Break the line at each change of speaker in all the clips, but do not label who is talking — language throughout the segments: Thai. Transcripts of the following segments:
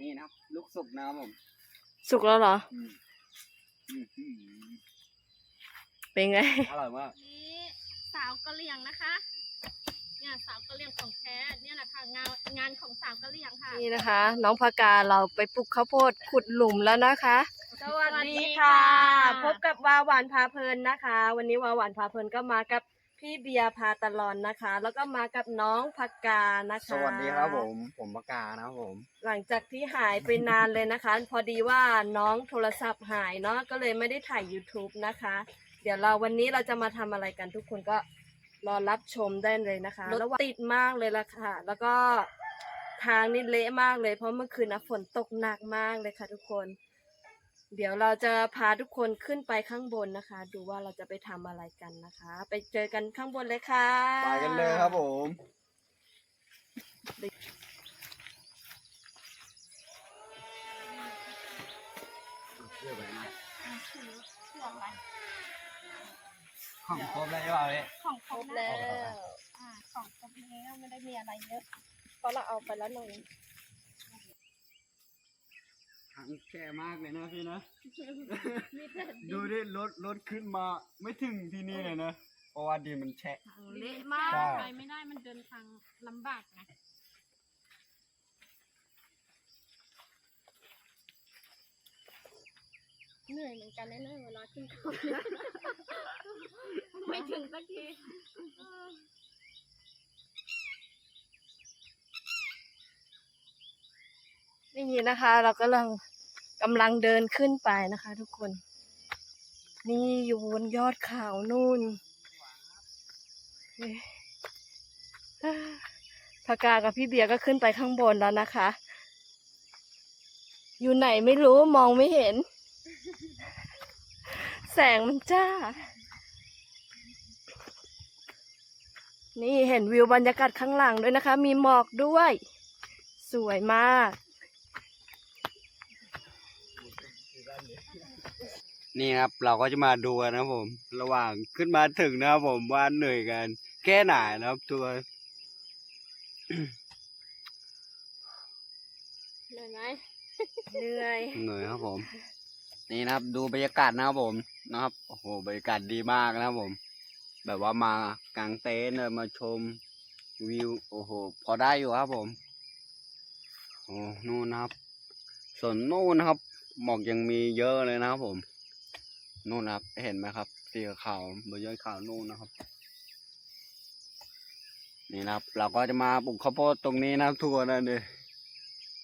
นี่นะครับลูกสุกนะครับผม
สุกแล้วเหรอ
อืมอืมอืม
เป็นไง
อร่อยมาก
นี้สาวกะเหรี่ยงนะคะเนี่ยสาวกะเหรี่ยงของแท้เนี่ยแหละค่ะงานงานของสาวกะเหรี่ยงค่ะ
นี่นะคะ น้องพากาเราไปปลูกข้าวโพดขุดหลุมแล้วนะคะ สวัสดีค่ะ พบกับวาหวานพาเพลินนะคะ วันนี้วาหวานพาเพลินก็มากับ พี่เบียร์พาตลอนนะคะ แล้วก็มากับน้องพากานะคะ
สวัสดีครับผม ผมปากกานะครับผม
หลังจากที่หายไปนานเลยนะคะ พอดีว่าน้องโทรศัพท์หายเนาะก็เลยไม่ได้ถ่าย YouTube นะคะ เดี๋ยวเราวันนี้เราจะมาทำอะไรกันทุกคนก็รอรับชมได้เลยนะคะแล้วติดมากเลยล่ะค่ะ แล้วก็ทางนี่เละมากเลย เพราะเมื่อคืนนะฝนตกหนักมากเลยค่ะทุกคน เดี๋ยวเราจะพาทุกคนขึ้นไปข้างบนนะคะ ดูว่าเราจะไปทำอะไรกันนะคะ ไปเจอกันข้างบนเลยค่ะ
ไปกันเลยครับผมเชื่อไปนะของครบแล้วใช่เปล่าเนี่ย
ของค
ค
ร
ร
บบแล้
แล้วว
อ่าของครบแล้วไม่ได้มีอะไรเยอะ
เพราะเราเอาไปแล้วหนึ่ง
ถังแก่มากเลยนะพี่นะ
มีแต่
ดูดิรถรถขึ้นมาไม่ถึงที่นี่เลยนะเพราะว่าดินมันแฉะ
เละมาก
ใช่
ไปไม่ได้มันเดินทางลำบากไงเหนื่อยเหมือนกันนะเนี่ยเวลาขึ้นเขาเนี่ยไม่ถึงสักทีเออ
นี่นะคะ เรากำลัง กำลังเดินขึ้นไปนะคะทุกคน นี่อยู่บนยอดเขานู่นพากากับพี่เบียร์ก็ขึ้นไปข้างบนแล้วนะคะ อยู่ไหนไม่รู้มองไม่เห็น แสงมันจ้า นี่เห็นวิวบรรยากาศข้างหลังด้วยนะคะ มีหมอกด้วย สวยมาก
นี่ครับ เราก็จะมาดูกันนะครับผม ระหว่างขึ้นมาถึงนะครับผมว่าเหนื่อยกัน แค่ไหนนะครับตัว
เหนื่อยไหม
เหนื่อย
เหนื่อยครับผม นี่นะครับ ดูบรรยากาศนะครับผมนะครับโอ้โหบรรยากาศดีมากนะครับผม แบบว่ามากางเต็นท์เลยมาชมวิวโอ้โห พอได้อยู่ครับผมโอ้นู่นนะครับ ส่วนนู่นนะครับหมอกยังมีเยอะเลยนะครับผม นู่นนะครับ เห็นไหมครับสีขาวบนยอดเขานู่นนะครับ นี่นะครับ เราก็จะมาปลูกข้าวโพดตรงนี้นะครับทุกคนนะเลย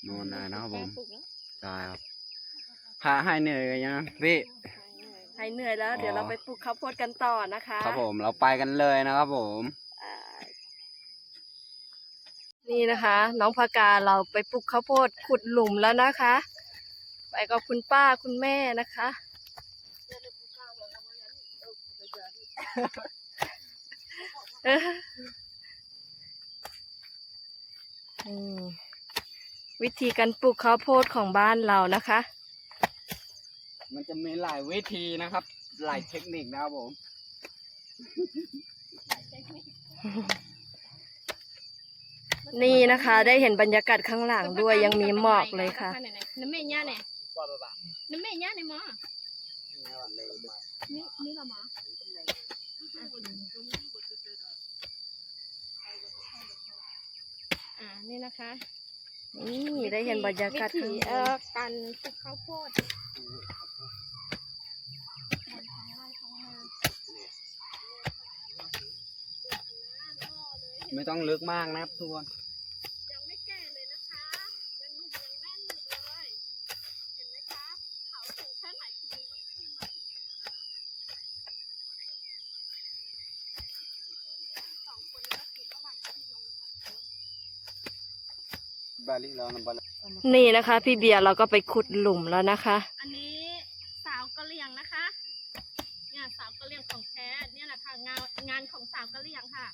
นู่นนะนะครับผม
ปลุกแล้ว
ใช่ครับพาให้เหนื่อยกันยังพี่
หายเหนื่อยแล้ว
อ๋อ
เดี๋ยวเราไปปลูกข้าวโพดกันต่อนะคะ
ครับผมเราไปกันเลยนะครับผม
อ่านี่นะคะ น้องพากาเราไปปลูกข้าวโพดขุดหลุมแล้วนะคะ ไปกับคุณป้าคุณแม่นะคะ เออนี่ วิธีการปลูกข้าวโพดของบ้านเรานะคะ
มันจะมีหลายวิธีนะครับ หลายเทคนิคนะครับผม
นี่นะคะ ได้เห็นบรรยากาศข้างหลังด้วยยังมีหมอกเลยค่ะ
น้ำเมย์ย่าเนี่ยน้ำเมย์ย่าเนี่ยหมอนี่นี่ละหมอ อ่านี่นะคะ
นี่ได้เห็นบรรยากาศ
วิ
ข้าง
ถี
บ
เอ่อนการปลูกข้าวโพดบนท้องไร่ท้องนา
ไม่ต้องลึกมากนะครับทุกคน
ยังไม่แก่เลยนะคะ ยังหนุ่มยังแน่นอยู่เลย เห็นไหมคะเขาสูงแค่ไหนคุณลุงก็ขึ้นมาถึงนะคะสองคนนี้ก็คือระหว่างที่ลงนะคะ
บาลีเรา นี่
นะคะ พี่เบียร์เราก็ไปขุดหลุมแล้วนะคะ
อันนี้สาวกะเหรี่ยงนะคะเนี่ยสาวกะเหรี่ยงของแท้เนี่ยแหละค่ะงานงานของสาวกะเหรี่ยงค่ะ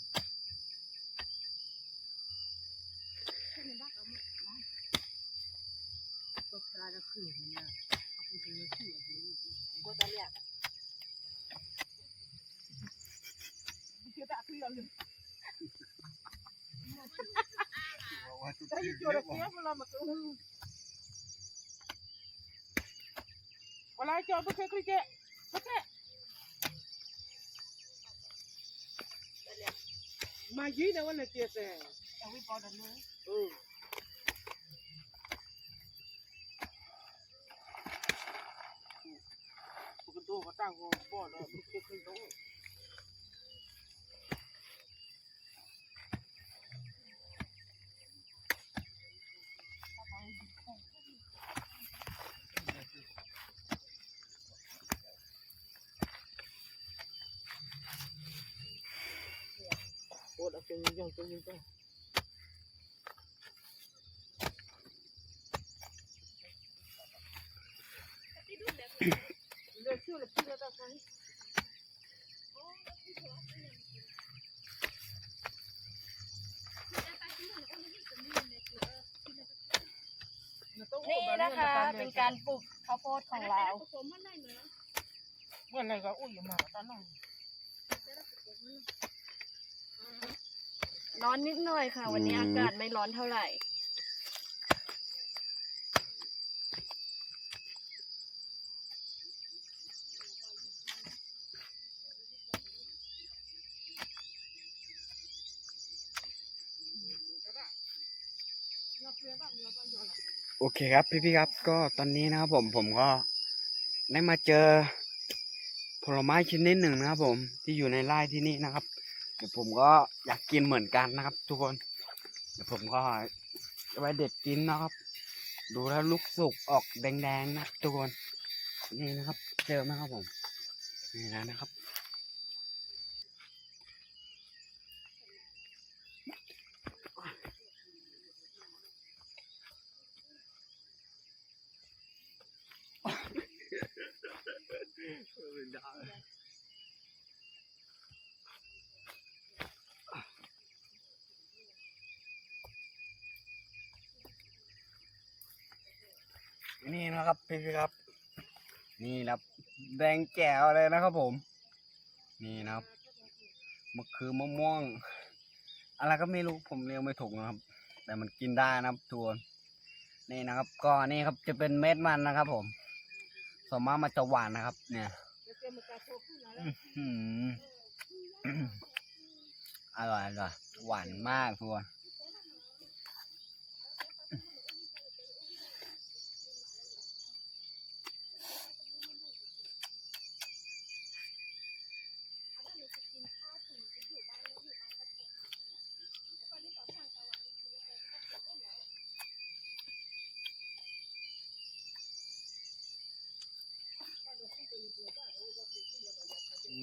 Olha aqui, ó, do que clique. Você. Imagina olha aqui esse. É o embora, né? Uh. Porque eu tô botando o bolo, porque eu tô ยิงจ้งยืนอรง
นี่นะคะ เป็นการปลูกข้าวโพดของเรา
เมื่อไรก็อุ้ย
มาตอนนั้น
ร้อนนิดหน่อยค่ะ วันนี้
อืม
อากาศไม่ร้อนเท่าไหร่
โอเคครับพี่ๆครับก็ตอนนี้นะครับผมผมก็ได้มาเจอผลไม้ชนิดหนึ่งนะครับผมที่อยู่ในไร่ที่นี่นะครับ เดี๋ยวผมก็อยากกินเหมือนกันนะครับ ทุกคน เดี๋ยวผมก็จะไปเด็ดกินนะครับ ดูแล้วลูกสุกออกแดงๆนะทุกคน นี่นะครับ เจอไหมครับผม นี่แล้วนะครับ นี่นะครับพี่พี่ครับ นี่นะครับแดงแจ๋วเลยนะครับผม นี่นะครับมันคือมะม่วง อะไรก็ไม่รู้ผมเรียกไม่ถูกนะครับ แต่มันกินได้นะครับทุกคนนี่นะครับ ก็นี่ครับจะเป็นเม็ดมันนะครับ ผมส่วนมากมันจะหวานนะครับ เนี่ยอื้อหืออร่อยอร่อยหวานมากทุกคน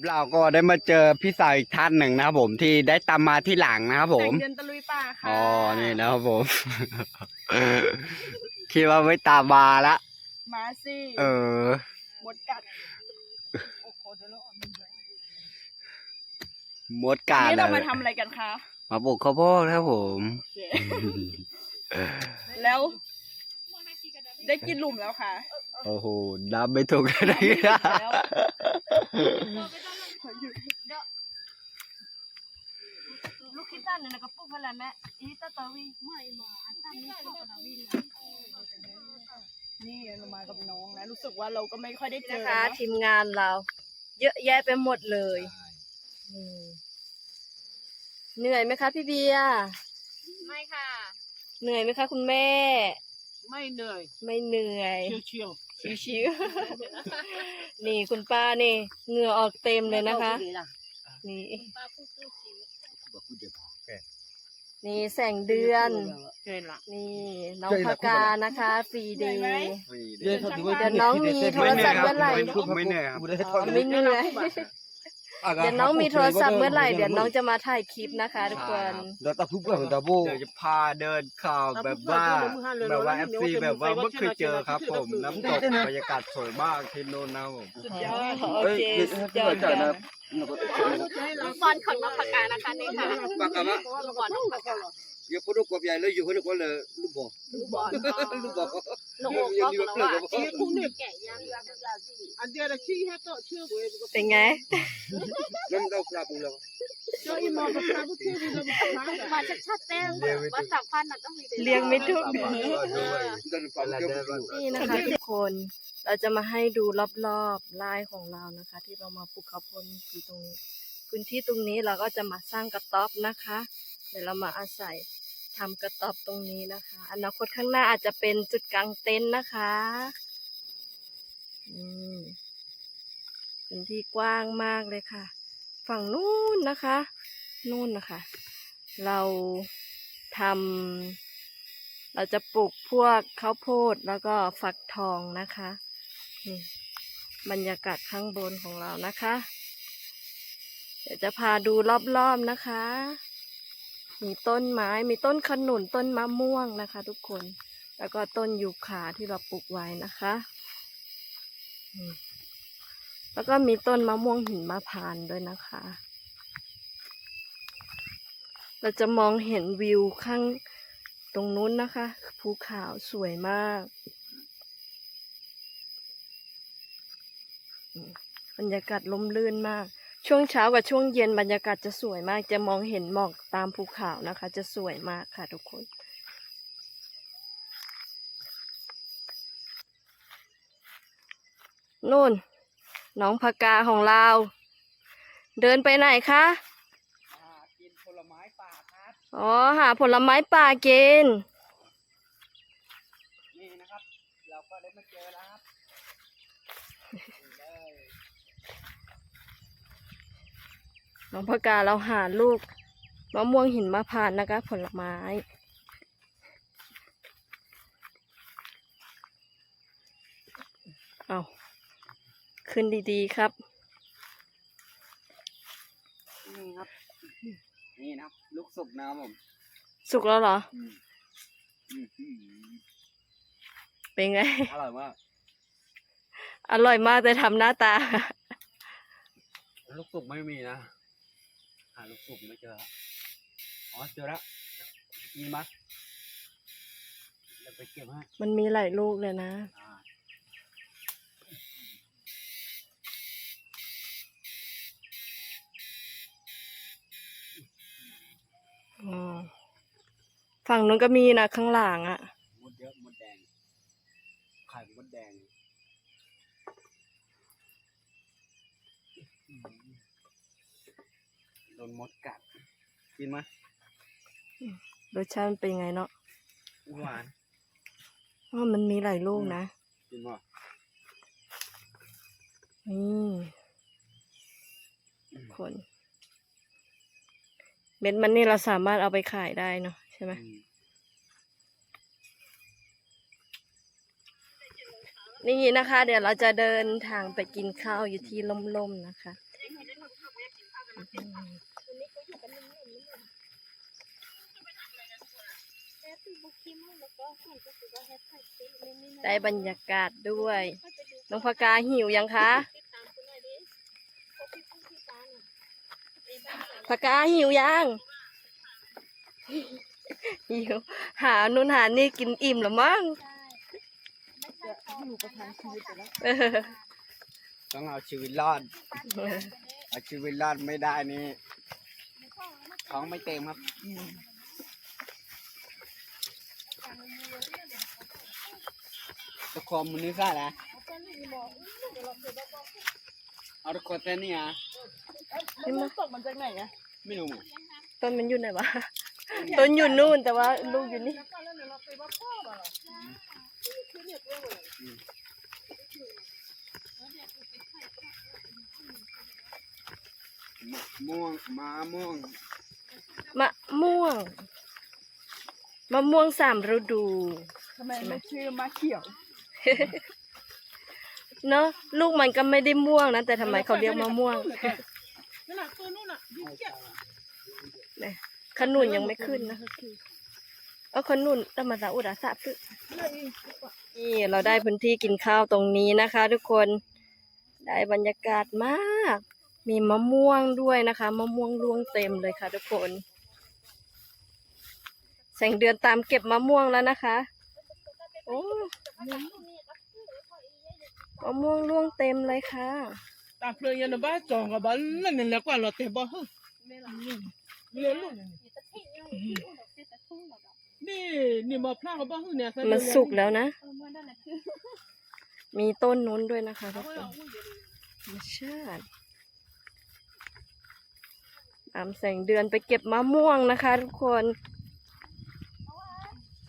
เราก็ได้มาเจอพี่สาวอีกท่านหนึ่งนะครับผมที่ได้ตามมาที่หลังนะครับผม
เดินตะลุยป่าค่ะ
อ๋อนี่นะครับผม คิดว่าไม่ตามมาละ
มาสิ
เออ
หมดกัด
มดการ
นี่เรา
เล
มายทำอะไรกันคะ
มาปลูกข้าวโพดครับผม
แล้ว ได้กินหลุมแล้วค่ะ
โอ้โหนับไม่ถูกอะไรนะ
แล้วลูกคิดสั้นเนี่ยนะก็ปลูกอะไรแม่อีตาตาวี
ไม่มาอันตั้งนี่ก็กระดาษวิน
นี่เรามากับน้องนะ รู้สึกว่าเราก็ไม่ค่อยได้เจอ
นะคะ
เนอะ
ทีมงานเรา เยอะแยะไปหมดเลยอืมเหนื่อยไหมคะพี่เบียร์
ไม่ค่ะ
เหนื่อยไหมคะคุณแม่
ไม่เหนื่อย
ไม่เหนื่อย
เชียว
ชิวๆ นี่คุณป้านี่เหงื่อออกเต็มเลยนะคะ นี่
ป้าพูดพูดสิ
นี่แสงเดือน
ๆเกินละ
นี่น้องพากานะคะฟรีเดย์
เดี๋ยว
เดี๋ยวน้องมีโทรศัพท์เมื่อไหร่
ไม่เหนื่อยครับ
อ๋อไม่เหนื่อย เดี๋ยวน้องมีโทรศัพท์เมื่อไหร่เดี๋ยวน้องจะมาถ่ายคลิปนะคะทุกคน
เดี๋ยวจะพาเดินข่าวแบบว่าแบบว่าเอฟซีแบบว่าไม่เคยเจอครับ ผมน้ำตกบรรยากาศสวยมากที่โน่นนะครับผม
สุดยอด
โอเคสุดยอดค่ะ
ลูกบอลของน้องปากกานะคะนี่ค่ะลูกบอลน้องปากกา
อยู่คนกบใหญ่เลยอยู่คนกบเลยลูกบ่
ลูกบอล
ลูกบ่
ลูกโอ่งก็แล้วอะ
Chia cũng được
แก่ยังยังยังสิ
anh kia là chi hết tội chưa của em
เป็นไง
น้ำเต้าปลาปูแล้ว
cho em mò một sao cũng chưa đi đâu mà
มาชัดๆเต้ว่าสำคัญน่ะต้องมี
เลี้ยงไม่ถูก
ดันปลาเกี่ยวกับ
นี่นะคะทุกคนเราจะมาให้ดูรอบๆลายของเรานะคะ ที่เรามาปลูกข้าวโพดอยู่ตรงนี้พื้นที่ตรงนี้เราก็จะมาสร้างกระต๊อบนะคะ เดี๋ยวเรามาอาศัย ทำกระต๊อบตรงนี้นะคะ อนาคตข้างหน้าอาจจะเป็นจุดกลางเต็นท์นะคะอืมพื้นที่กว้างมากเลยค่ะ ฝั่งนู้นนะคะ นู่นนะคะ เราทำเราจะปลูกพวกข้าวโพดแล้วก็ฟักทองนะคะนี่บรรยากาศข้างบนของเรานะคะ เดี๋ยวจะพาดูรอบๆนะคะ มีต้นไม้ มีต้นขนุน ต้นมะม่วงนะคะ ทุกคน แล้วก็ต้นยูคาที่เราปลูกไว้นะคะ แล้วก็มีต้นมะม่วงหินมะพร้านด้วยนะคะ เราจะมองเห็นวิวข้างตรงนู้นนะคะ ภูเขาสวยมากอืมบรรยากาศลมลื่นมาก ช่วงเช้ากับช่วงเย็นบรรยากาศจะสวยมาก จะมองเห็นหมอกตามภูเขานะคะ จะสวยมากค่ะทุกคน นู่น น้องพกาของเรา เดินไปไหนคะ
กินผลไม้ป่าครับ
อ๋อ หาผลไม้ป่ากิน
นี่นะครับ เราก็ได้มาเจอแล้วครับนี่เลย
น้องพกาเราหาลูกมะม่วงหินมะพร้านต์นะคะ ผลไม้เอาขึ้นดีๆครับ
นี่ครับ นี่นะครับลูกสุกนะครับผม
สุกแล้วเหรอ
อืมอืม
เป็นไง
อร่อยมาก
อร่อยมากแต่ทำหน้าตา
ลูกสุกไม่มีนะ หาลูกสุกไม่เจอ อ๋อเจอแล้ว มีมั้ยเดี๋ยวไปเก็บให้
มันมีหลายลูกเลยนะ
อ่า
อ๋อ ฝั่งนู้นก็มีนะ ข้างหลังอะ่ะ
มดเยอะมดแดง ไข่มดแดงอืม โดนมดกัด กินไหม
รสชาติมันเป็นไงเนาะ
หวาน
อ๋อมันมีหลายลูกนะ
กินป่ะ
นี่คน เม็ดมันนี่เราสามารถเอาไปขายได้เนาะใช่ไหม
อืม
นี่นะคะ เดี๋ยวเราจะเดินทางไปกินข้าวอยู่ที่ล่มๆนะคะ อืม
แอปปี้บุ๊กคิมแล้วก็ส่วนก็คือว่าแฮชแท็กติ๊กไม่ไม่
ได้บรรยากาศด้วย น้องพกาหิวยังคะ
ติดตามคุณหน่อยดิพวกพี่ผู้พิการอะไอ้บ้าน
พกาหิวยังหิวหานู่นหานี่กินอิ่มหรือมั้ง
อยู่ประทานชีวิตไปแล้ว
เออ
ต้องเอาชีวิตรอด เอาชีวิตรอดไม่ได้นี่ ท้องไม่เต็มครับตะคอมมันนี่ซ่าละเอาตะคอเต้นนี่อะ
นี่มา
ตกมันจากไหนอะ
ไม่รู้มั้ง
ต้นมันอยู่ไหนวะต้นอยู่นู่นแต่ว่าลูกอยู่นี่
แล้วก็แล้วเราไปว่าพ่อมาหรอคือเนี่ยตัวเลย
มะม่วงมะม่วง
มะม่วง มะม่วงสามฤดู
ทำไมมันชื่อมาเขียว
เนอะลูกมันก็ไม่ได้ม่วงนะแต่ทำไมเขาเรียกมะม่วง
นั่นน่ะตัวนู้นน่ะยิ่งเจ็บ
เนี่ยขนุนยังไม่ขึ้นนะเออขนุนธรรมดาอุดาสะพึนี่เราได้พื้นที่กินข้าวตรงนี้นะคะ ทุกคนได้บรรยากาศมาก มีมะม่วงด้วยนะคะ มะม่วงร่วงเต็มเลยค่ะทุกคน แสงเดือนตามเก็บมะม่วงแล้วนะคะโอ้มะม่วงร่วงเต็มเลยค่ะ
ตาเพลินยันบ้าจองกับบ้านนั่นนี่แหละกว่าเราแต่บ่เฮ้ยเลี้ยงลูกนี่นี่มาพลาดกับบ้าเฮ้ยเนี่ย
มันสุกแล้วนะ มีต้นนู้นด้วยนะคะทุกคนธรรมชาติตามแสงเดือนไปเก็บมะม่วงนะคะ ทุกคน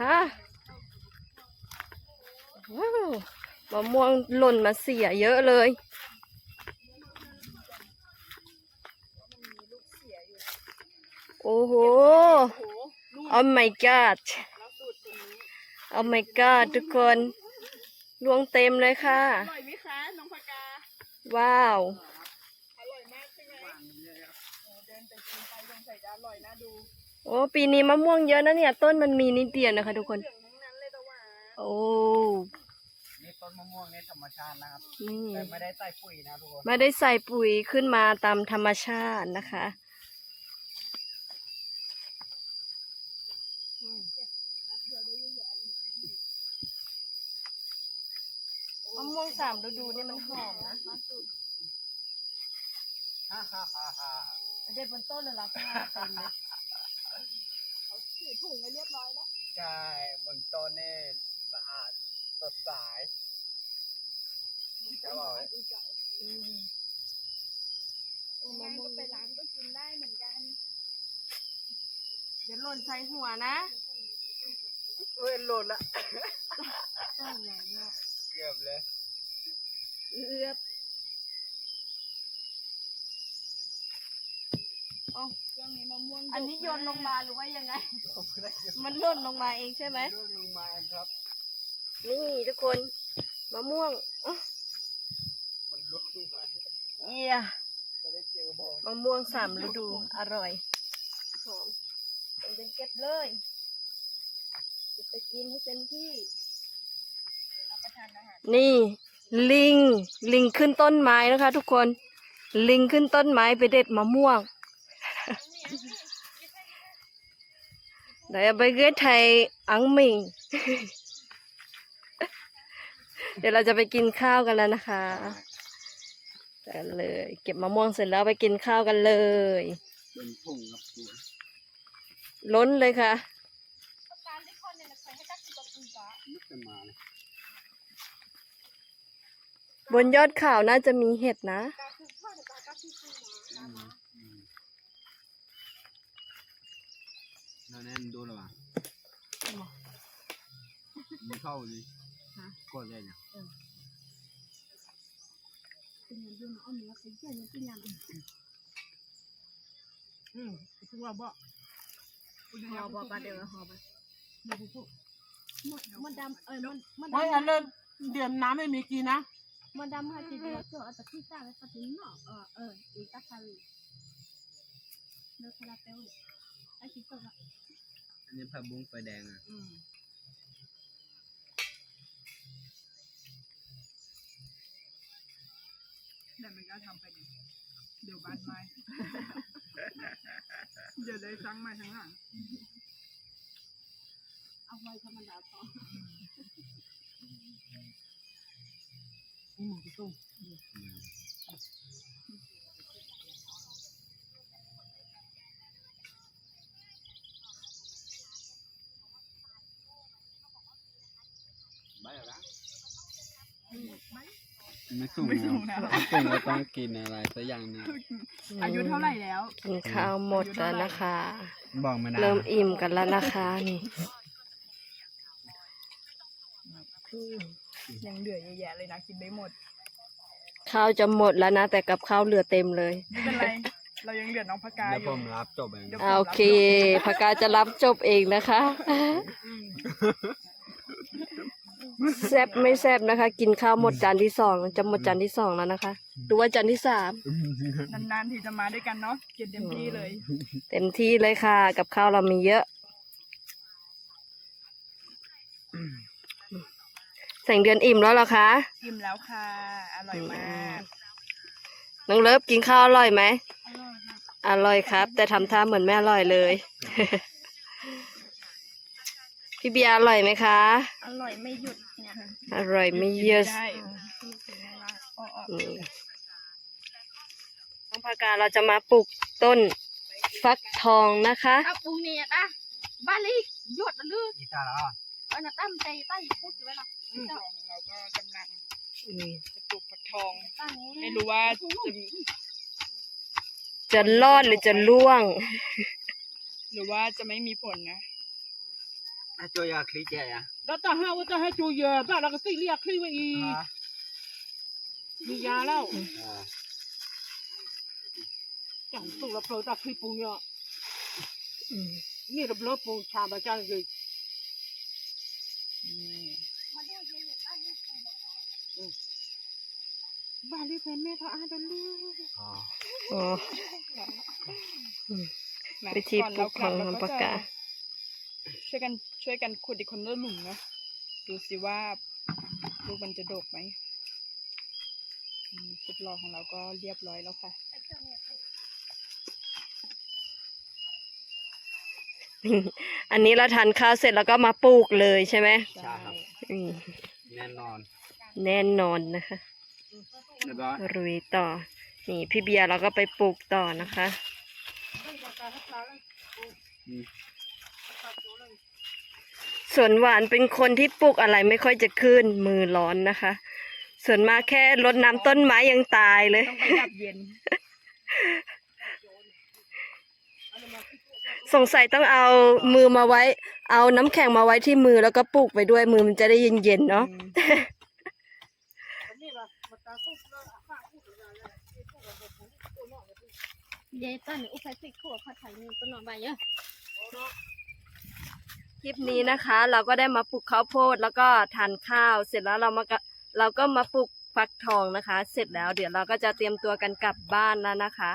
ฮะว้าวมะม่วงหล่นมาเสียเยอะเลย โอ้โห Oh my god Oh my god ทุกคนลวงเต็มเลยค่ะ
อร่อยไหมคะน้องพกา
ว้าว
อร่อยมากใช่ไหมเดินไปกินไปยังใส่จะอร่อยนะดู
โอ้ปีนี้มะม่วงเยอะนะเนี่ย ต้นมันมีนิดเดียวนะคะ ทุกคน
เหลืองทั้งนั้นเลยตะหวาน
โอ้
นี่ต้นมะม่วงในธรรมชาตินะครับ
นี่
แต่ไม่ได้ใส่ปุ๋ยนะทุกคน
ไม่ได้ใส่ปุ๋ยขึ้นมาตามธรรมชาตินะคะมะม่วงสามฤดูเนี่ยมันหอมนะ
ฮ่าฮ่าฮ่าฮ่า
เด็ดบนต้นเลยล่ะค่ะ เต็มเลย
ถือถุงไว้เรียบร้อยแล้ว
ใช่บนต้นนี่สะอาดสดใสจะบอกไว้
งานก็ไปร้านก็กินได้เหมือนกัน
เดี๋ยวหล่นใส่หัวนะ
เอ้ยหล่นละ เกือบเลย
เอือบ
ช่วงนี้มะม่วง
อันนี้โยนลงมาหรือว่ายังไงมันหล่นลงมาเองใช่ไหม
ดูลงมาครับ
นี่ทุกคนมะม่วงอ๊ะ
มันลุกลงมา
เยี่ย
จะได้เจอบอก
มะม่วงสามฤดูอร่อยหอมเดี๋ยวเก็บเลยเก็บไปกินให้เต็มที่นี่ ลิง ลิงขึ้นต้นไม้นะคะ ทุกคน ลิงขึ้นต้นไม้ไปเด็ดมะม่วง เดี๋ยวไปเกยไทยอังมิงเดี๋ยวเราจะไปกินข้าวกันแล้วนะคะกันเลย เก็บมะม่วงเสร็จแล้วไปกินข้าวกันเลย
เป็นถุงครับตัว
ล้นเลยค่ะ
บคุณจ๋า
นึกจะมาเลย
บนยอดเขาวน่าจะมีเห็ดนะ
กาคือข้าวแต่กาคือคุณหมอ
อืมอืมแล้วแน่นดูหรอวะ มีเข้าดิกดเลยเนี่ย
เป็นอย่างเดียวนะเอาเนื้อใส่เยื่อเนี่ยเป็นอย่าง
อืมคือว่าบ่
หอบอกกันเดี๋ยวหอไป
มันดำเออมันมัน
ไว้อันเริ่มเดือนน้ำไม่มีกินนะ
มันดำค่ะจีเดียวเจอแต่ที่จ้าแล้วก็ถึงเนาะเออเอออีกตาคารีเลิกคาราเปลไอ้คิดตัว
อันนี้ผักบุ้งไฟแดงอะ
แต่มันก็ทำไปดิเดี๋ยวบ้านไม้เดี๋ยวเลยสั่งไม้ทั้งหลัง
เอาไว้ธรรมดาพอ
อืมพี่ตุ้ ม
ไม่สูงนะไม่สูงก็ต้องกินอะไรสักอย่างหนึง
อายุเท่าไหร่แล้ว
กินข้าวหมดแล้วนะคะ
บอกไม่ได้
เริ่มอิ่มกันแล้วนะคะนี่
ยังเหลือเยอะแยะเลยนะกินไม่หมด
ข้าวจะหมดแล้วนะ แต่กับข้าวเหลือเต็มเลย
ไม่เป็นไรเรายังเหลือน้องพกา
เดี๋ยว
อ
ผ
ยู่
มรับจบเอง
เดี๋ยว
อ่าโอเคพากาจะรับจบเองนะคะ แซบไม่แซบนะคะ กินข้าวหมดจานที่สองจะหมดจานที่สองแล้วนะคะดูว่าจานที่สาม
นานๆที่จะมาด้วยกันเนาะกินเต็มที่เลย
เต็มที่เลยค่ะ กับข้าวเรามีเยอะ แสงเดือนอิ่มแล้วเหรอคะ
อิ่มแล้วค่ะ อร่อยมาก
น้องเลิฟกินข้าวอร่อยไหมอร่อยครับ แต่ทำท่าเหมือนไม่อร่อยเลย พี่เบียร์อร่อยไหมคะ
อร่อยไม่หยุดเนี่ย
อร่อยไม่เยอะ
ได้
นี่น้องพากาเราจะมาปลูกต้นฟักทองนะคะ
ถ้าปูเนี่ยนะบ้านนี้หยดลือ
อีตาแล้ว
เอาหน้าตั้มใจใต้พูดอยู่ไว้หรอ
เราก็กำลัง
อืม
จะปลูกฟักทอง
ตั้งนี้
ไม่รู้ว่าจะ
จะรอดหรือจะล่วง
หรือว่าจะไม่มีผลนะ
อาโจยาคลีเจอะ
แล้วแต่ห้าว่าจะให้จูเยอะบ้านเราก็สิเรียกคลี่ไว้อีกมียาแล้วจังสุกแล้วเพลอตาคลี่ปูเนี่ย
อืม
นี่เราเบลอปูชาบะจังเลย
มาดูเย็นๆบ้านนี้
บ้านนี้เป็นแม่เขาอาจจะลืม
อ๋อ
อ๋อวิธีปลูกของน้องปากกา
ช่วยกัน ช่วยกันขุดอีกคนละหลุมนะดูสิว่าลูกมันจะดกไหมอืมสุดหล่อของเราก็เรียบร้อยแล้วค่ะ
อันนี้เราทานข้าวเสร็จแล้วก็มาปลูกเลยใช่ไหม
ใช่ครับ
อืม
แน่นอน
แน่นอนนะคะ
เรียบร้อย
รุยต่อ นี่พี่เบียร์เราก็ไปปลูกต่อนะคะ ส่วนหวานเป็นคนที่ปลูกอะไรไม่ค่อยจะขึ้นมือร้อนนะคะ ส่วนมากแค่รดน้ำต้นไม้ยังตายเลย
ต้องไปดับเย็น
สงสัยต้องเอามือมาไว้ เอาน้ำแข็งมาไว้ที่มือแล้วก็ปลูกไปด้วยมือมันจะได้เย็นๆเนาะ
เย็นต้นอุปสิขัวผัดไทยนี่ต้นหน่อใบเยอะ
คลิปนี้นะคะ เราก็ได้มาปลูกข้าวโพดแล้วก็ทานข้าว เสร็จแล้วเรามากะเราก็มาปลูกฟักทองนะคะ เสร็จแล้วเดี๋ยวเราก็จะเตรียมตัวกันกลับบ้านแล้วนะคะ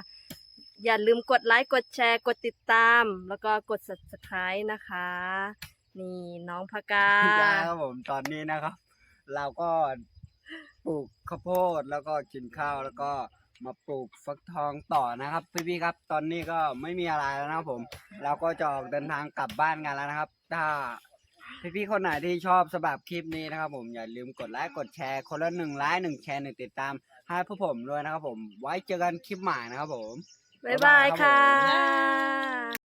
อย่าลืมกดไลค์กดแชร์ กดติดตาม แล้วก็กด subscribe นะคะ นี่น้องพกา
ยาครับผมตอนนี้นะครับ เราก็ปลูกข้าวโพดแล้วก็กินข้าวแล้วก็ มาปลูกฟักทองต่อนะครับพี่ๆครับ ตอนนี้ก็ไม่มีอะไรแล้วนะครับผมเราก็จะออกเดินทางกลับบ้านกันแล้วนะครับ ถ้าพี่ๆคนไหนที่ชอบสำหรับคลิปนี้นะครับ ผมอย่าลืมกดไลค์กดแชร์คนละหนึ่งไลค์หนึ่งแชร์หนึ่งติดตามให้พวกผมด้วยนะครับผม ไว้เจอกันคลิปใหม่นะครับผม
บ๊ายบายค่ะ
บ๊ายบาย